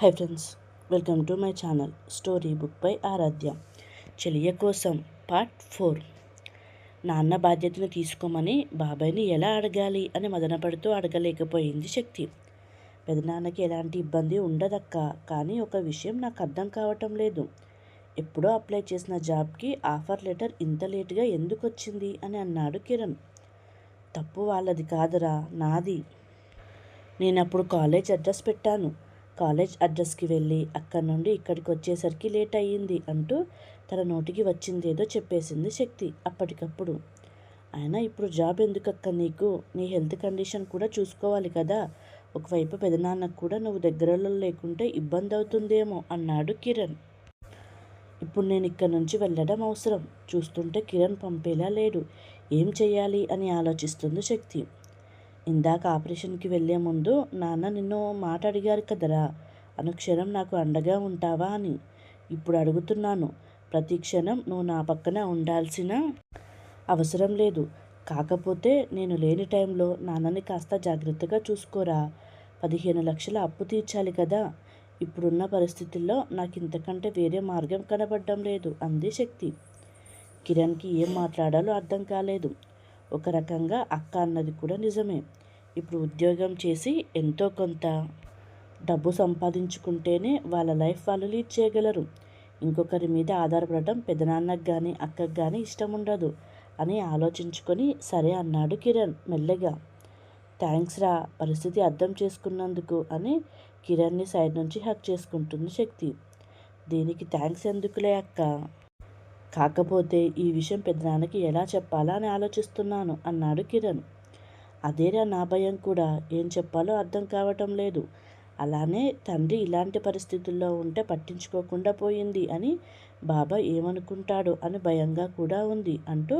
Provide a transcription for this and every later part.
Hi friends welcome to my channel story book by Aaradhya Cheliya కోసం part four నాన్న బాధ్యతను తీసుకోమని బాబాయ్ని ఎలా అడగాలి అని మదనపడుతూ అడగలేకపోయింది శక్తి. పెదనాన్నకి ఎలాంటి ఇబ్బంది ఉండదక్క కానీ ఒక విషయం నాకు అర్థం కావటం లేదు. ఎప్పుడో అప్లై చేసిన జాబ్కి ఆఫర్ లెటర్ ఇంత లేటుగా ఎందుకు వచ్చింది అని అన్నాడు కిరణ్. తప్పు వాళ్ళది కాదురా నాది. నేను అప్పుడు కాలేజ్ అడ్రస్ పెట్టాను. కాలేజ్ అడ్రస్కి వెళ్ళి అక్కడి నుండి ఇక్కడికి వచ్చేసరికి లేట్ అయ్యింది అంటూ తన నోటికి వచ్చిందేదో చెప్పేసింది శక్తి అప్పటికప్పుడు. అయినా ఇప్పుడు జాబ్ ఎందుకక్క నీకు? నీ హెల్త్ కండిషన్ కూడా చూసుకోవాలి కదా. ఒకవైపు పెదనాన్నకు కూడా నువ్వు దగ్గరలో లేకుంటే ఇబ్బంది అవుతుందేమో అన్నాడు కిరణ్. ఇప్పుడు నేను ఇక్కడ నుంచి వెళ్ళడం అవసరం. చూస్తుంటే కిరణ్ పంపేలా లేడు. ఏం చేయాలి అని ఆలోచిస్తుంది శక్తి. ఇందాక ఆపరేషన్కి వెళ్ళే ముందు నాన్న నిన్ను మాట అడిగారు కదరా. అనుక్షణం నాకు అండగా ఉంటావా అని ఇప్పుడు అడుగుతున్నాను. ప్రతి క్షణం నువ్వు నా పక్కన ఉండాల్సిన అవసరం లేదు. కాకపోతే నేను లేని టైంలో నాన్నని కాస్త జాగ్రత్తగా చూసుకోరా. పదిహేను లక్షల అప్పు తీర్చాలి కదా. ఇప్పుడున్న పరిస్థితుల్లో నాకు ఇంతకంటే వేరే మార్గం కనబడడం లేదు అంది శక్తి. కిరణ్కి ఏం మాట్లాడాలో అర్థం కాలేదు. ఒక రకంగా అక్క అన్నది కూడా నిజమే. ఇప్పుడు ఉద్యోగం చేసి ఎంతో కొంత డబ్బు సంపాదించుకుంటేనే వాళ్ళ లైఫ్ వాళ్ళు లీడ్ చేయగలరు. ఇంకొకరి మీద ఆధారపడటం పెదనాన్నకు కానీ అక్కకు కానీ ఇష్టం ఉండదు అని ఆలోచించుకొని సరే అన్నాడు కిరణ్ మెల్లగా. థ్యాంక్స్ రా పరిస్థితి అర్థం చేసుకున్నందుకు అని కిరణ్ని సైడ్ నుంచి హక్ చేసుకుంటుంది శక్తి. దీనికి థ్యాంక్స్ ఎందుకులే అక్క? కాకపోతే ఈ విషయం పెద్దనాన్నకి ఎలా చెప్పాలా అని ఆలోచిస్తున్నాను అన్నాడు కిరణ్. అదేరా నా భయం కూడా. ఏం చెప్పాలో అర్థం కావటం లేదు. అలానే తండ్రి ఇలాంటి పరిస్థితుల్లో ఉంటే పట్టించుకోకుండా పోయింది అని బాబా ఏమనుకుంటాడో అని భయంగా కూడా ఉంది అంటూ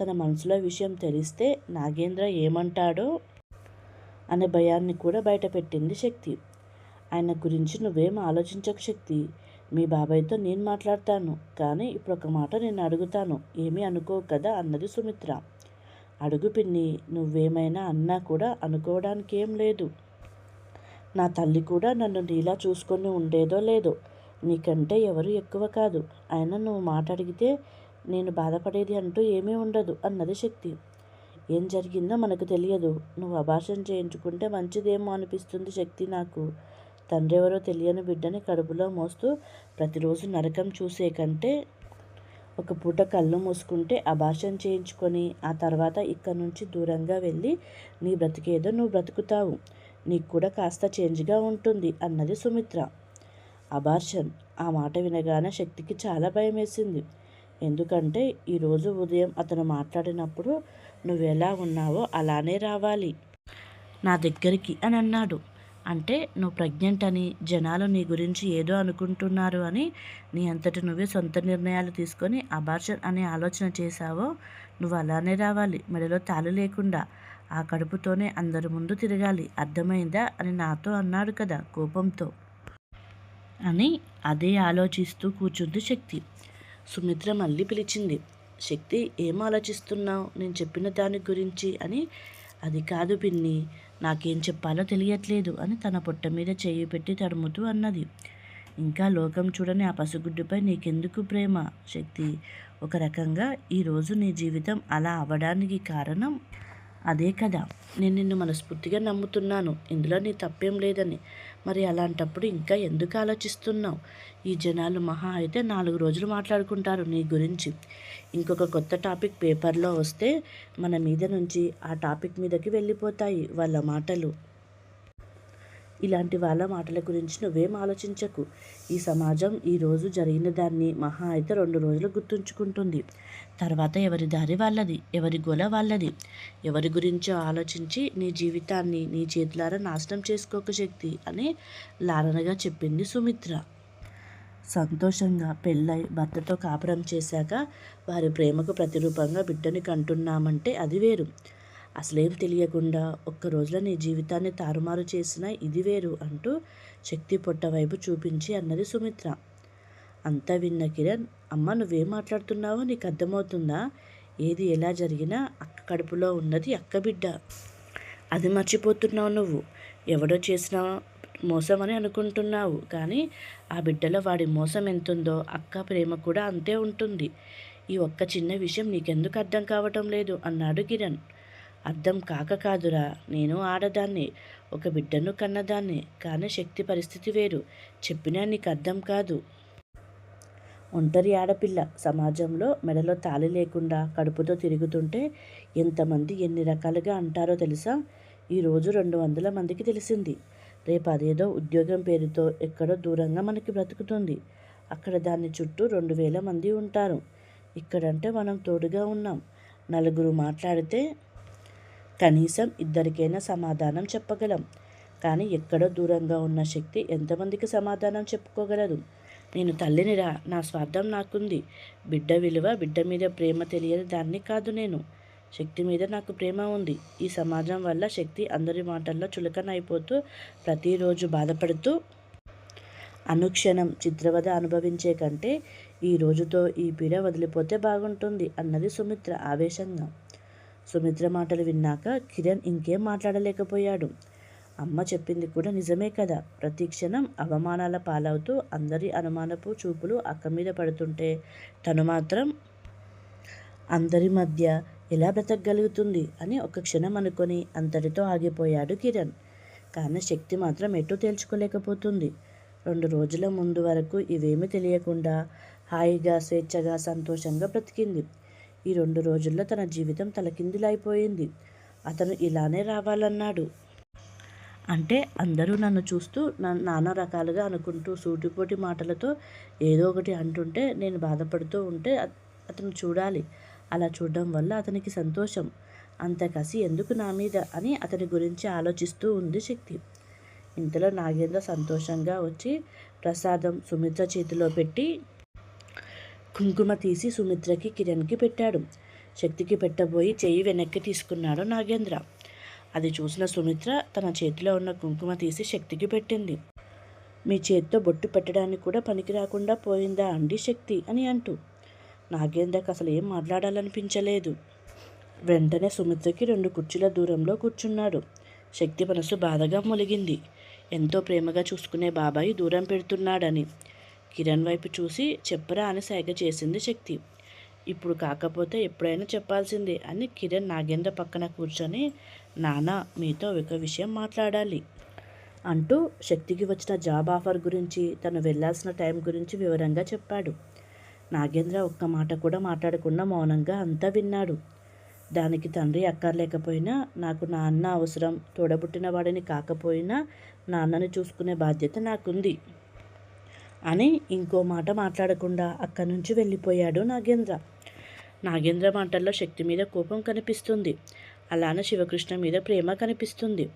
తన మనసులో విషయం తెలిస్తే నాగేంద్ర ఏమంటాడో అనే భయాన్ని కూడా బయటపెట్టింది శక్తి. ఆయన గురించి నువ్వేం ఆలోచించక శక్తి. మీ బాబాయ్తో నేను మాట్లాడతాను కానీ ఇప్పుడు ఒక మాట నేను అడుగుతాను. ఏమీ అనుకో కదా? అన్నది సుమిత్ర. అడుగు పిన్ని నువ్వేమైనా అన్నా కూడా అనుకోవడానికి ఏం లేదు. నా తల్లి కూడా నన్ను నీలా చూసుకొని ఉండేదో లేదో నీకంటే ఎవరు ఎక్కువ కాదు. అయినా నువ్వు మాట అడిగితే నేను బాధపడేది అంటూ ఏమీ ఉండదు అన్నది శక్తి. ఏం జరిగిందో మనకు తెలియదు. నువ్వు అభాషణ చేయించుకుంటే మంచిదేమో అనిపిస్తుంది శక్తి నాకు. తండ్రి ఎవరో తెలియని బిడ్డని కడుపులో మోస్తూ ప్రతిరోజు నరకం చూసే కంటే ఒక పూట కళ్ళు మూసుకుంటే అభాషణ చేయించుకొని ఆ తర్వాత ఇక్కడి నుంచి దూరంగా వెళ్ళి నీ బ్రతికేదో నువ్వు బ్రతుకుతావు. నీకు కూడా కాస్త చేంజ్గా ఉంటుంది అన్నది సుమిత్ర. అభార్షన్ ఆ మాట వినగానే శక్తికి చాలా భయం వేసింది ఎందుకంటే ఈరోజు ఉదయం అతను మాట్లాడినప్పుడు నువ్వు ఎలా ఉన్నావో అలానే రావాలి. నా దగ్గరికి అని అన్నాడు. అంటే నువ్వు ప్రెగ్నెంట్ అని జనాలు నీ గురించి ఏదో అనుకుంటున్నారు అని నీ అంతటి నువ్వే సొంత నిర్ణయాలు తీసుకొని అబార్షన్ అనే ఆలోచన చేశావో నువ్వు అలానే రావాలి. మెడలో తాళి లేకుండా ఆ కడుపుతోనే అందరి ముందు తిరగాలి. అర్థమైందా అని నాతో అన్నాడు కదా కోపంతో. అని అదే ఆలోచిస్తూ కూర్చుంది శక్తి. సుమిత్ర మళ్ళీ పిలిచింది. శక్తి ఏం ఆలోచిస్తున్నావు? నేను చెప్పిన దాని గురించి అని. అది కాదు పిన్ని. నాకేం చెప్పాలో తెలియట్లేదు అని తన పొట్ట మీద చేయి పెట్టి తడుముతూ అన్నది. ఇంకా లోకం చూడని ఆ పసిగుడ్డుపై నీకెందుకు ప్రేమ? శక్తి ఒక రకంగా ఈరోజు నీ జీవితం అలా అవ్వడానికి కారణం? అదే కదా. నేను నిన్ను మనస్ఫూర్తిగా నమ్ముతున్నాను. ఇందులో నీ తప్పేం లేదని. మరి అలాంటప్పుడు ఇంకా ఎందుకు ఆలోచిస్తున్నావు? ఈ జనాలు మహా అయితే నాలుగు రోజులు మాట్లాడుకుంటారు నీ గురించి. ఇంకొక కొత్త టాపిక్ పేపర్లో వస్తే మన మీద నుంచి ఆ టాపిక్ మీదకి వెళ్ళిపోతాయి వాళ్ళ మాటలు. ఇలాంటి వాళ్ళ మాటల గురించి నువ్వేం ఆలోచించకు. ఈ సమాజం ఈరోజు జరిగిన దాన్ని మహా అయితే రెండు రోజులు గుర్తుంచుకుంటుంది. తర్వాత ఎవరి దారి వాళ్ళది? ఎవరి గొల వాళ్ళది? ఎవరి గురించో ఆలోచించి నీ జీవితాన్ని నీ చేతులారా నాశనం చేసుకోక శక్తి అని లాలనగా చెప్పింది సుమిత్ర. సంతోషంగా పెళ్ళై భర్తతో కాపురం చేశాక వారి ప్రేమకు ప్రతిరూపంగా బిడ్డని కంటున్నామంటే అది వేరు. అసలేం తెలియకుండా ఒక్క రోజులో నీ జీవితాన్ని తారుమారు చేసిన ఇది వేరు అంటూ శక్తి పొట్ట వైపు చూపించి అన్నది సుమిత్ర. అంతా విన్న కిరణ్ అమ్మ నువ్వేం మాట్లాడుతున్నావో నీకు అర్థమవుతుందా? ఏది ఎలా జరిగినా అక్క కడుపులో ఉన్నది అక్క బిడ్డ. అది మర్చిపోతున్నావు నువ్వు. ఎవడో చేసిన మోసం అని అనుకుంటున్నావు. కానీ ఆ బిడ్డలో వాడి మోసం ఎంతుందో అక్క ప్రేమ కూడా అంతే ఉంటుంది. ఈ ఒక్క చిన్న విషయం నీకెందుకు అర్థం కావటం లేదు అన్నాడు కిరణ్. అర్థం కాక కాదురా. నేను ఆడదాన్ని ఒక బిడ్డను కన్నదాన్ని కానీ శక్తి పరిస్థితి వేరు. చెప్పినా నీకు అర్థం కాదు. ఒంటరి ఆడపిల్ల సమాజంలో మెడలో తాళి లేకుండా కడుపుతో తిరుగుతుంటే ఎంతమంది ఎన్ని రకాలుగా అంటారో తెలుసా? ఈరోజు రెండు వందల మందికి తెలిసింది. రేపు అదేదో ఉద్యోగం పేరుతో ఎక్కడో దూరంగా మనకి బ్రతుకుతుంది. అక్కడ దాని చుట్టూ రెండు వేల మంది ఉంటారు. ఇక్కడంటే మనం తోడుగా ఉన్నాం. నలుగురు మాట్లాడితే కనీసం ఇద్దరికైనా సమాధానం చెప్పగలం. కానీ ఎక్కడో దూరంగా ఉన్న శక్తి ఎంతమందికి సమాధానం చెప్పుకోగలదు? నేను తల్లినిరా నా స్వార్థం నాకుంది. బిడ్డ విలువ బిడ్డ మీద ప్రేమ తెలియని దాన్ని కాదు నేను. శక్తి మీద నాకు ప్రేమ ఉంది. ఈ సమాజం వల్ల శక్తి అందరి మాటల్లో చులకనైపోతూ ప్రతిరోజు బాధపడుతూ అనుక్షణం చిత్రవద అనుభవించే కంటే ఈ రోజుతో ఈ పీడ వదిలిపోతే బాగుంటుంది అన్నది సుమిత్ర ఆవేశంగా. సుమిత్ర మాటలు విన్నాక కిరణ్ ఇంకేం మాట్లాడలేకపోయాడు. అమ్మ చెప్పింది కూడా నిజమే కదా. ప్రతి క్షణం అవమానాల పాలవుతూ అందరి అనుమానపు చూపులు అక్క మీద పడుతుంటే తను మాత్రం అందరి మధ్య ఎలా బ్రతకగలుగుతుంది అని ఒక క్షణం అనుకొని అంతటితో ఆగిపోయాడు కిరణ్. కానీ శక్తి మాత్రం ఎటు తేల్చుకోలేకపోతుంది. రెండు రోజుల ముందు వరకు ఇవేమీ తెలియకుండా హాయిగా స్వేచ్ఛగా సంతోషంగా బ్రతికింది. ఈ రెండు రోజుల్లో తన జీవితం తలకిందులైపోయింది అతను ఇలానే రావాలన్నాడు. అంటే అందరూ నన్ను చూస్తూ నానా రకాలుగా అనుకుంటూ సూటిపోటి మాటలతో ఏదో ఒకటి అంటుంటే నేను బాధపడుతూ ఉంటే అతను చూడాలి. అలా చూడడం వల్ల అతనికి సంతోషం. అంత కసి ఎందుకు నా మీద? అని అతని గురించి ఆలోచిస్తూ ఉంది శక్తి. ఇంతలో నాగేంద్ర సంతోషంగా వచ్చి ప్రసాదం సుమిత్ర చేతిలో పెట్టి కుంకుమ తీసి సుమిత్రకి కిరణ్కి పెట్టాడు. శక్తికి పెట్టబోయి చెయ్యి వెనక్కి తీసుకున్నాడు నాగేంద్ర. అది చూసిన సుమిత్ర తన చేతిలో ఉన్న కుంకుమ తీసి శక్తికి పెట్టింది. మీ చేతితో బొట్టు పెట్టడానికి కూడా పనికి రాకుండా పోయిందా అండి శక్తి అని అంటూ. నాగేంద్రకు అసలు ఏం మాట్లాడాలనిపించలేదు. వెంటనే సుమిత్రకి రెండు కుర్చీల దూరంలో కూర్చున్నాడు. శక్తి మనసు బాధగా మొలిగింది. ఎంతో ప్రేమగా చూసుకునే బాబాయి దూరం పెడుతున్నాడని. కిరణ్ వైపు చూసి చెప్పరా అని సైగ చేసింది శక్తి. ఇప్పుడు కాకపోతే ఎప్పుడైనా చెప్పాల్సిందే అని కిరణ్ నాగేంద్ర పక్కన కూర్చొని నాన్న మీతో ఒక విషయం మాట్లాడాలి అంటూ శక్తికి వచ్చిన జాబ్ ఆఫర్ గురించి తను వెళ్ళాల్సిన టైం గురించి వివరంగా చెప్పాడు. నాగేంద్ర ఒక్క మాట కూడా మాట్లాడకుండా మౌనంగా అంతా విన్నాడు. దానికి తండ్రి అక్కర్లేకపోయినా నాకు నాన్న అవసరం తోడబుట్టిన వాడిని కాకపోయినా నాన్నని చూసుకునే బాధ్యత నాకుంది. అని ఇంకో మాట మాట్లాడకుండా అక్కడి నుంచి వెళ్ళిపోయాడు నాగేంద్ర. నాగేంద్ర మాటల్లో శక్తి మీద కోపం కనిపిస్తుంది. అలానే శివకృష్ణ మీద ప్రేమ కనిపిస్తుంది.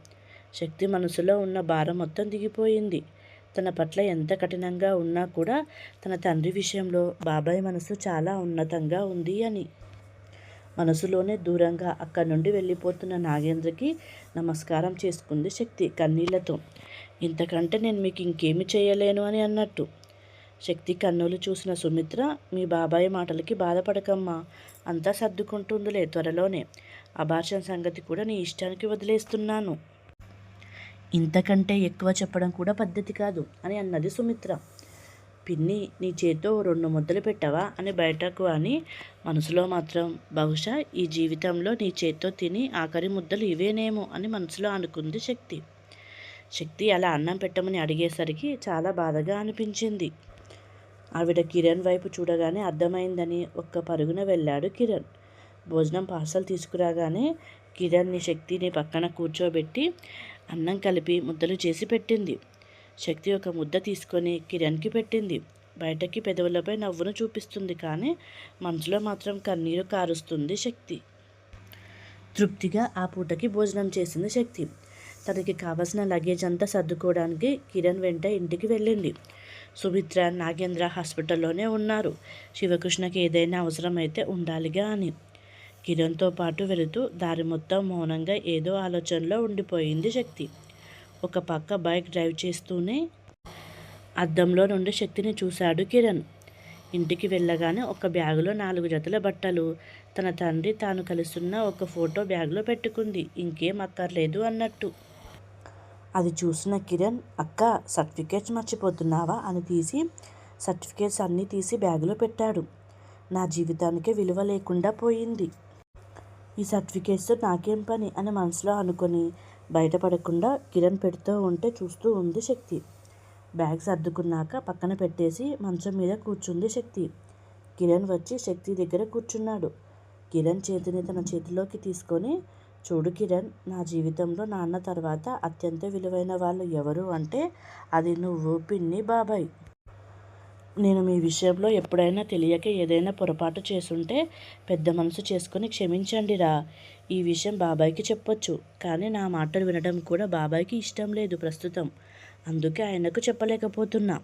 శక్తి మనసులో ఉన్న భారం మొత్తం దిగిపోయింది. తన పట్ల ఎంత కఠినంగా ఉన్నా కూడా తన తండ్రి విషయంలో బాబాయ్ మనసు చాలా ఉన్నతంగా ఉంది అని. మనసులోనే దూరంగా అక్కడి నుండి వెళ్ళిపోతున్న నాగేంద్రకి నమస్కారం చేసుకుంది శక్తి కన్నీళ్ళతో. ఇంతకంటే నేను మీకు ఇంకేమి చేయలేను అని అన్నట్టు. శక్తి కన్నులు చూసిన సుమిత్ర మీ బాబాయ్ మాటలకి బాధపడకమ్మా. అంతా సర్దుకుంటుందిలే త్వరలోనే. అభాషణ సంగతి కూడా నీ ఇష్టానికి వదిలేస్తున్నాను. ఇంతకంటే ఎక్కువ చెప్పడం కూడా పద్ధతి కాదు అని అన్నది సుమిత్ర. పిన్ని నీ చేతితో రెండు ముద్దలు పెట్టావా అని బయటకు అని మనసులో మాత్రం. బహుశా ఈ జీవితంలో నీ చేత్తో తిని ఆఖరి ముద్దలు ఇవేనేమో అని మనసులో అనుకుంది శక్తి. శక్తి అలా అన్నం పెట్టమని అడిగేసరికి చాలా బాధగా అనిపించింది. ఆవిడ కిరణ్ వైపు చూడగానే అర్థమైందని ఒక్క పరుగున వెళ్ళాడు కిరణ్. భోజనం పార్సల్ తీసుకురాగానే కిరణ్ని శక్తిని పక్కన కూర్చోబెట్టి అన్నం కలిపి ముద్దలు చేసి పెట్టింది. శక్తి ఒక ముద్ద తీసుకొని కిరణ్కి పెట్టింది. బయటకి పెదవులపై నవ్వును చూపిస్తుంది కానీ మనసులో మాత్రం కన్నీరు కారుస్తుంది శక్తి. తృప్తిగా ఆ పూటకి భోజనం చేసింది శక్తి. తనకి కావలసిన లగేజ్ అంతా సర్దుకోవడానికి కిరణ్ వెంట ఇంటికి వెళ్ళింది. సుమిత్ర నాగేంద్ర హాస్పిటల్లోనే ఉన్నారు. శివకృష్ణకి ఏదైనా అవసరమైతే ఉండాలిగా అని. కిరణ్తో పాటు వెళుతూ దారి మొత్తం మౌనంగా ఏదో ఆలోచనలో ఉండిపోయింది శక్తి. ఒక పక్క బైక్ డ్రైవ్ చేస్తూనే అద్దంలో నుండి శక్తిని చూశాడు కిరణ్. ఇంటికి వెళ్ళగానే ఒక బ్యాగులో నాలుగు జతల బట్టలు. తన తండ్రి తాను కలుస్తున్న ఒక ఫోటో బ్యాగ్లో పెట్టుకుంది. ఇంకేం అక్కర్లేదు అన్నట్టు. అది చూసిన కిరణ్ అక్క సర్టిఫికేట్స్ మర్చిపోతున్నావా? అని తీసి సర్టిఫికేట్స్ అన్నీ తీసి బ్యాగులో పెట్టాడు. నా జీవితానికి విలువ లేకుండా పోయింది. ఈ సర్టిఫికేట్స్తో నాకేం పని? అని మనసులో అనుకొని బయటపడకుండా కిరణ్ పెడుతూ ఉంటే చూస్తూ ఉంది శక్తి. బ్యాగ్ సర్దుకున్నాక పక్కన పెట్టేసి మంచం మీద కూర్చుంది శక్తి. కిరణ్ వచ్చి శక్తి దగ్గర కూర్చున్నాడు. కిరణ్ చేతిని తన చేతిలోకి తీసుకొని చూడు కిరణ్ నా జీవితంలో నాన్న తర్వాత అత్యంత విలువైన వాళ్ళు ఎవరు అంటే అది నువ్వు పిన్ని బాబాయ్. నేను మీ విషయంలో ఎప్పుడైనా తెలియక ఏదైనా పొరపాటు చేసుంటే పెద్ద మనసు చేసుకొని క్షమించండి రా ఈ విషయం బాబాయ్కి చెప్పొచ్చు కానీ నా మాటలు వినడం కూడా బాబాయ్కి ఇష్టం లేదు ప్రస్తుతం. అందుకే ఆయనకు చెప్పలేకపోతున్నా.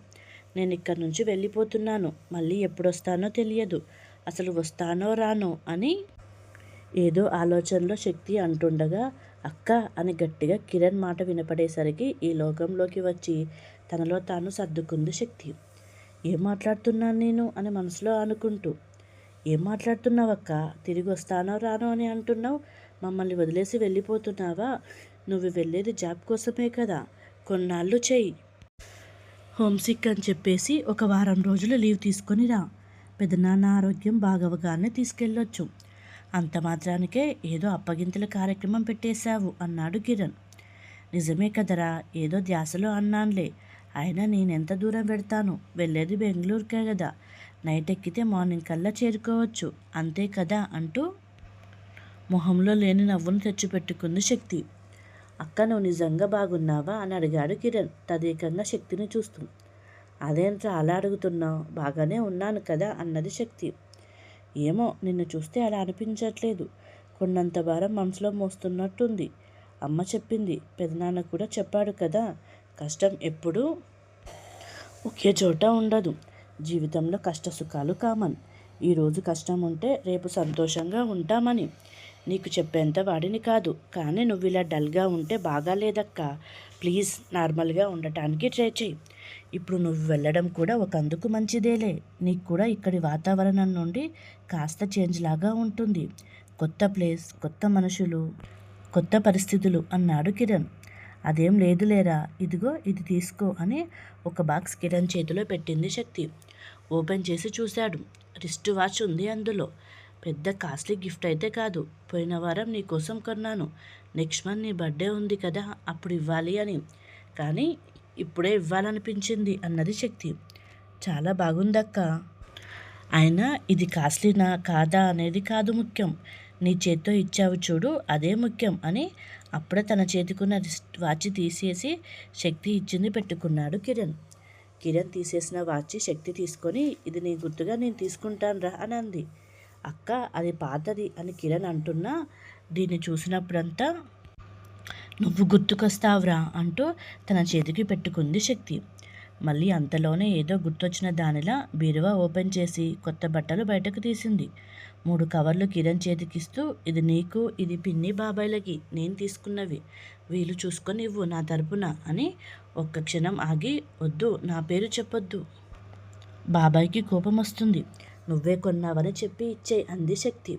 నేను ఇక్కడి నుంచి వెళ్ళిపోతున్నాను మళ్ళీ ఎప్పుడొస్తానో తెలియదు. అసలు వస్తానో రానో అని ఏదో ఆలోచనలో శక్తి అంటుండగా అక్క అని గట్టిగా కిరణ్ మాట వినపడేసరికి ఈ లోకంలోకి వచ్చి తనలో తాను సర్దుకుంది శక్తి. ఏం మాట్లాడుతున్నాను నేను? అని మనసులో అనుకుంటూ. ఏం మాట్లాడుతున్నావక్క? తిరిగి వస్తానో రానో అని అంటున్నావు? మమ్మల్ని వదిలేసి వెళ్ళిపోతున్నావా? నువ్వు వెళ్ళేది జాబ్ కోసమే కదా. కొన్నాళ్ళు చెయ్యి. హోమ్సిక్ అని చెప్పేసి ఒక వారం రోజులు లీవ్ తీసుకొని రా. పెదనాన్న ఆరోగ్యం బాగవగానే తీసుకెళ్ళొచ్చు. అంత మాత్రానికే ఏదో అప్పగింతల కార్యక్రమం పెట్టేశావు అన్నాడు కిరణ్. నిజమే కదరా ఏదో ధ్యాసలో అన్నానులే. అయినా నేనెంత దూరం పెడతాను వెళ్ళేది బెంగళూరుకే కదా నైట్ ఎక్కితే మార్నింగ్ కల్లా చేరుకోవచ్చు. అంతే కదా అంటూ మొహంలో లేని నవ్వును తెచ్చిపెట్టుకుంది శక్తి. అక్క నువ్వు నిజంగా బాగున్నావా? అని అడిగాడు కిరణ్ తదేకంగా శక్తిని చూస్తూ. అదేంట్రా అలా అడుగుతున్నావు? బాగానే ఉన్నాను కదా అన్నది శక్తి. ఏమో నిన్ను చూస్తే అలా అనిపించట్లేదు. కొన్నంత భారం మనసులో మోస్తున్నట్టుంది. అమ్మ చెప్పింది. పెదనాన్న కూడా చెప్పాడు కదా. కష్టం ఎప్పుడూ ఒకే చోట ఉండదు. జీవితంలో కష్ట సుఖాలు కామన్ ఈరోజు కష్టం ఉంటే రేపు సంతోషంగా ఉంటామని. నీకు చెప్పేంత వాడిని కాదు. కానీ నువ్వు ఇలా డల్గా ఉంటే బాగాలేదక్క. ప్లీజ్ నార్మల్గా ఉండటానికి ట్రై చేయి ఇప్పుడు నువ్వు వెళ్ళడం కూడా ఒక అందుకు మంచిదేలే. నీకు కూడా ఇక్కడి వాతావరణం నుండి కాస్త చేంజ్ లాగా ఉంటుంది. కొత్త ప్లేస్ కొత్త మనుషులు కొత్త పరిస్థితులు అన్నాడు కిరణ్. అదేం లేదులేరా ఇదిగో ఇది తీసుకో అని ఒక బాక్స్ కిరణ్ చేతిలో పెట్టింది శక్తి. ఓపెన్ చేసి చూశాడు. రిస్ట్ వాచ్ ఉంది అందులో. పెద్ద కాస్ట్లీ గిఫ్ట్ అయితే కాదు. పోయిన వారం నీ కోసం కొన్నాను. నెక్స్ట్ మంత్ నీ బర్త్డే ఉంది కదా అప్పుడు ఇవ్వాలి అని. కానీ ఇప్పుడే ఇవ్వాలనిపించింది అన్నది శక్తి. చాలా బాగుందక్క. అయినా ఇది కాస్ట్లీనా కాదా అనేది కాదు ముఖ్యం. నీ చేత్తో ఇచ్చావు చూడు అదే ముఖ్యం అని అప్పుడే తన చేతికున్న వాచ్ తీసేసి శక్తి ఇచ్చింది పెట్టుకున్నాడు కిరణ్. కిరణ్ తీసేసిన వాచ్ శక్తి తీసుకొని ఇది నీ గుర్తుగా నేను తీసుకుంటాను రా అని అంది. అక్క అది పాతది అని కిరణ్ అంటున్నా దీన్ని చూసినప్పుడంతా నువ్వు గుర్తుకొస్తావురా అంటూ తన చేతికి పెట్టుకుంది శక్తి. మళ్ళీ అంతలోనే ఏదో గుర్తొచ్చిన దానిలా బీరువా ఓపెన్ చేసి కొత్త బట్టలు బయటకు తీసింది. మూడు కవర్లు కిరణ్ చేతికిస్తూ ఇది నీకు ఇది పిన్ని బాబాయ్లకి నేను తీసుకున్నవి. వీలు చూసుకొని ఇవ్వు నా తరపున అని ఒక్క క్షణం ఆగి వద్దు నా పేరు చెప్పొద్దు. బాబాయ్కి కోపం వస్తుంది నువ్వే కొన్నావని చెప్పి ఇచ్చే అంది శక్తి.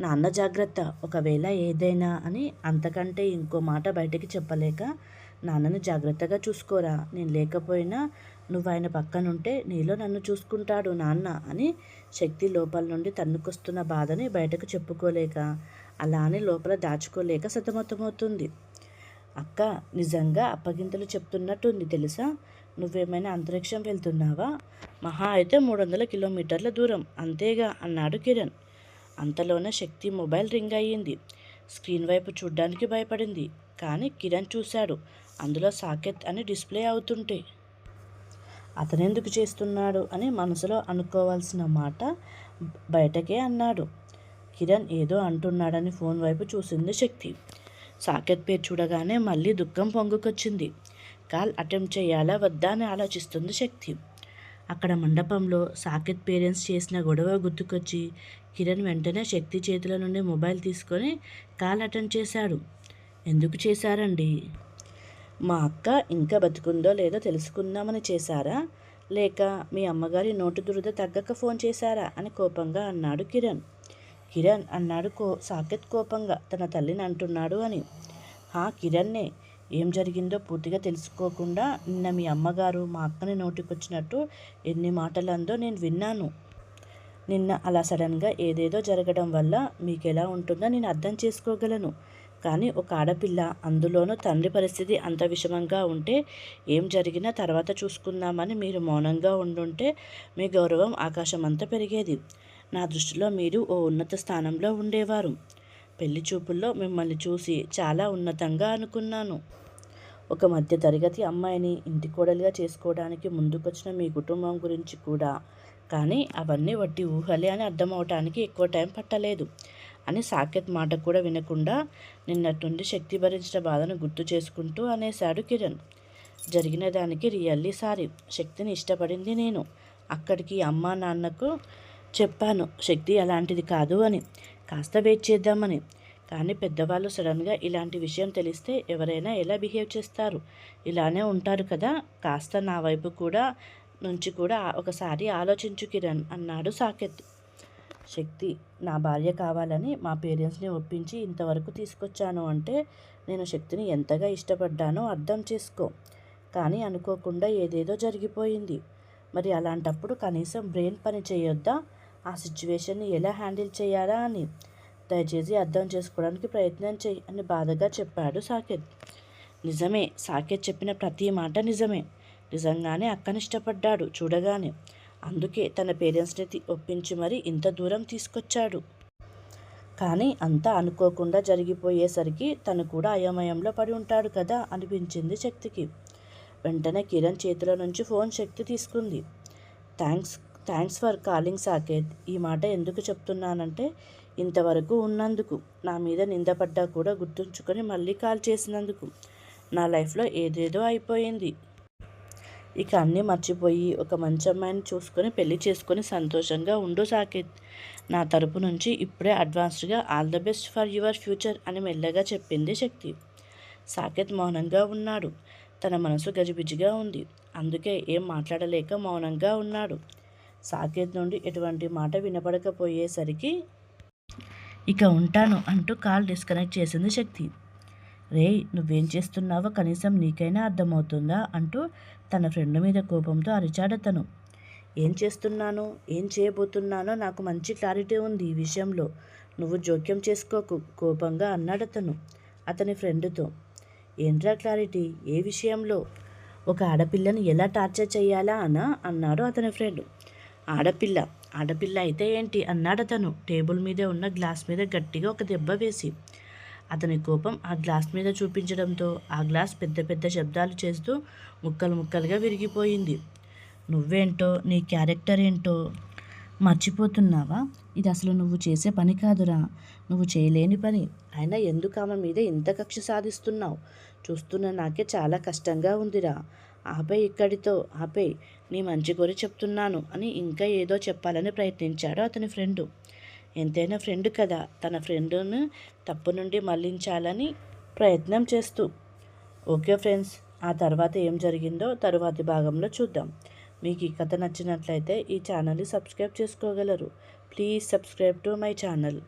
నాన్న జాగ్రత్త. ఒకవేళ ఏదైనా అని అంతకంటే ఇంకో మాట బయటకి చెప్పలేక నాన్నను జాగ్రత్తగా చూసుకోరా. నేను లేకపోయినా నువ్వు ఆయన పక్కనుంటే నీలో నన్ను చూసుకుంటాడు నాన్న అని శక్తి లోపల నుండి తన్నుకొస్తున్న బాధని బయటకు చెప్పుకోలేక అలా అని లోపల దాచుకోలేక సతమతమవుతుంది. అక్క నిజంగా అప్పగింతలు చెప్తున్నట్టుంది తెలుసా? నువ్వేమైనా అంతరిక్షం వెళ్తున్నావా? మహా అయితే మూడు వందల కిలోమీటర్ల దూరం. అంతేగా అన్నాడు కిరణ్. అంతలోనే శక్తి మొబైల్ రింగ్ అయ్యింది. స్క్రీన్ వైపు చూడ్డానికి భయపడింది. కానీ కిరణ్ చూశాడు. అందులో సాకెత్ అని డిస్ప్లే అవుతుంటే. అతనెందుకు చేస్తున్నాడు అని మనసులో అనుకోవాల్సిన మాట బయటకే అన్నాడు. కిరణ్ ఏదో అంటున్నాడని ఫోన్ వైపు చూసింది శక్తి. సాకెత్ పేరు చూడగానే మళ్ళీ దుఃఖం పొంగుకొచ్చింది. కాల్ అటెంప్ట్ చేయాలా వద్దా అని ఆలోచిస్తుంది శక్తి. అక్కడ మండపంలో సాకెత్ పేరెంట్స్ చేసిన గొడవ గుర్తుకొచ్చి కిరణ్ వెంటనే శక్తి చేతుల నుండి మొబైల్ తీసుకొని కాల్ అటెండ్ చేశాడు. ఎందుకు చేశారండి? మా అక్క ఇంకా బతుకుందో లేదో తెలుసుకుందామని చేశారా? లేక మీ అమ్మగారి నోటు దురద తగ్గక ఫోన్ చేశారా? అని కోపంగా అన్నాడు కిరణ్. కిరణ్ అన్నాడు కో సాకెత్ కోపంగా తన తల్లిని అంటున్నాడు అని. హా కిరణ్నే! ఏం జరిగిందో పూర్తిగా తెలుసుకోకుండా నిన్న మీ అమ్మగారు మా అక్కని నోటికొచ్చినట్టు ఎన్ని మాటలు అందో నేను విన్నాను. నిన్న అలా సడన్గా ఏదేదో జరగడం వల్ల మీకు ఎలా ఉంటుందో నేను అర్థం చేసుకోగలను. కానీ ఒక ఆడపిల్ల అందులోనూ తండ్రి పరిస్థితి అంత విషమంగా ఉంటే ఏం జరిగినా తర్వాత చూసుకుందామని మీరు మౌనంగా ఉండుంటే మీ గౌరవం ఆకాశం అంతా పెరిగేది. నా దృష్టిలో మీరు ఓ ఉన్నత స్థానంలో ఉండేవారు. పెళ్ళి చూపుల్లో మిమ్మల్ని చూసి చాలా ఉన్నతంగా అనుకున్నాను. ఒక మధ్య తరగతి అమ్మాయిని ఇంటి కోడలిగా చేసుకోవడానికి ముందుకొచ్చిన మీ కుటుంబం గురించి కూడా. కానీ అవన్నీ వట్టి ఊహలే అని అర్థమవటానికి ఎక్కువ టైం పట్టలేదు అని సాకెత్ మాట కూడా వినకుండా నిన్నటి నుండి శక్తి భరించిన బాధను గుర్తు చేసుకుంటూ అనేశాడు కిరణ్. జరిగిన దానికి రియల్లీ సారీ. శక్తిని ఇష్టపడింది నేను. అక్కడికి అమ్మ నాన్నకు చెప్పాను శక్తి అలాంటిది కాదు అని. కాస్త వెయిట్ చేద్దామని. కానీ పెద్దవాళ్ళు సడన్గా ఇలాంటి విషయం తెలిస్తే ఎవరైనా ఎలా బిహేవ్ చేస్తారు? ఇలానే ఉంటారు కదా కాస్త నా వైపు కూడా నుంచి కూడా ఒకసారి ఆలోచించు కిరణ్ అన్నాడు సాకెత్. శక్తి నా భార్య కావాలని మా పేరెంట్స్ని ఒప్పించి ఇంతవరకు తీసుకొచ్చాను అంటే నేను శక్తిని ఎంతగా ఇష్టపడ్డానో అర్థం చేసుకో. కానీ అనుకోకుండా ఏదేదో జరిగిపోయింది. మరి అలాంటప్పుడు కనీసం బ్రెయిన్ పని చేయొద్దా? ఆ సిచ్యువేషన్ని ఎలా హ్యాండిల్ చేయాలా అని. దయచేసి అర్థం చేసుకోవడానికి ప్రయత్నం చేయి అని బాధగా చెప్పాడు సాకేత్. నిజమే సాకేత్ చెప్పిన ప్రతి మాట నిజమే. నిజంగానే అక్కని ఇష్టపడ్డాడు చూడగానే. అందుకే తన పేరెంట్స్ని ఒప్పించి మరి ఇంత దూరం తీసుకొచ్చాడు. కానీ అంతా అనుకోకుండా జరిగిపోయేసరికి తను కూడా అయోమయంలో పడి ఉంటాడు కదా అనిపించింది శక్తికి. వెంటనే కిరణ్ చేతిలో నుంచి ఫోన్ శక్తి తీసుకుంది. Thanks thanks for calling Saketh. ఈ మాట ఎందుకు చెప్తున్నానంటే ఇంతవరకు ఉన్నందుకు నా మీద నిందపడ్డా కూడా గుర్తుంచుకొని మళ్ళీ కాల్ చేసినందుకు. నా లైఫ్లో ఏదేదో అయిపోయింది. ఇక అన్నీ మర్చిపోయి ఒక మంచి అమ్మాయిని చూసుకొని పెళ్ళి చేసుకొని సంతోషంగా ఉండు సాకేత్. నా తరపు నుంచి ఇప్పుడే అడ్వాన్స్డ్గా all the best for your future అని మెల్లగా చెప్పింది శక్తి. సాకేత్ మౌనంగా ఉన్నాడు. తన మనసు గజిబిజిగా ఉంది. అందుకే ఏం మాట్లాడలేక మౌనంగా ఉన్నాడు. సాకేత్ నుండి ఎటువంటి మాట వినపడకపోయేసరికి ఇక ఉంటాను అంటూ కాల్ డిస్కనెక్ట్ చేసింది శక్తి. రే నువ్వేం చేస్తున్నావో కనీసం నీకైనా అర్థమవుతుందా అంటూ తన ఫ్రెండ్ మీద కోపంతో అరిచాడతను ఏం చేస్తున్నానో? ఏం చేయబోతున్నానో నాకు మంచి క్లారిటీ ఉంది ఈ విషయంలో. నువ్వు జోక్యం చేసుకోకు కోపంగా అన్నాడతను అతని ఫ్రెండ్తో. ఏంట్రా క్లారిటీ? ఏ విషయంలో? ఒక ఆడపిల్లను ఎలా టార్చర్ చేయాలా అనా? అన్నాడు అతని ఫ్రెండ్. ఆడపిల్ల ఆడపిల్ల అయితే ఏంటి అన్నాడతను టేబుల్ మీద ఉన్న గ్లాస్ మీద గట్టిగా ఒక దెబ్బ వేసి. అతని కోపం ఆ గ్లాస్ మీద చూపించడంతో ఆ గ్లాస్ పెద్ద పెద్ద శబ్దాలు చేస్తూ ముక్కలు ముక్కలుగా విరిగిపోయింది. నువ్వేంటో నీ క్యారెక్టర్ ఏంటో మర్చిపోతున్నావా? ఇది అసలు నువ్వు చేసే పని కాదురా. నువ్వు చేయలేని పని. అయినా ఎందుకు ఆమె మీద ఇంత కక్ష సాధిస్తున్నావు? చూస్తున్న నాకే చాలా కష్టంగా ఉందిరా. ఆపై ఇక్కడితో. ఆపై. నీ మంచి గురి చెప్తున్నాను అని ఇంకా ఏదో చెప్పాలని ప్రయత్నించాడు అతని ఫ్రెండు. ఎంతైనా ఫ్రెండ్ కదా తన ఫ్రెండును తప్పు నుండి మళ్ళించాలని ప్రయత్నం చేస్తూ. ఓకే ఫ్రెండ్స్ ఆ తర్వాత ఏం జరిగిందో తరువాతి భాగంలో చూద్దాం. మీకు ఈ కథ నచ్చినట్లయితే ఈ ఛానల్ని సబ్స్క్రైబ్ చేసుకోగలరు. Please subscribe to my channel.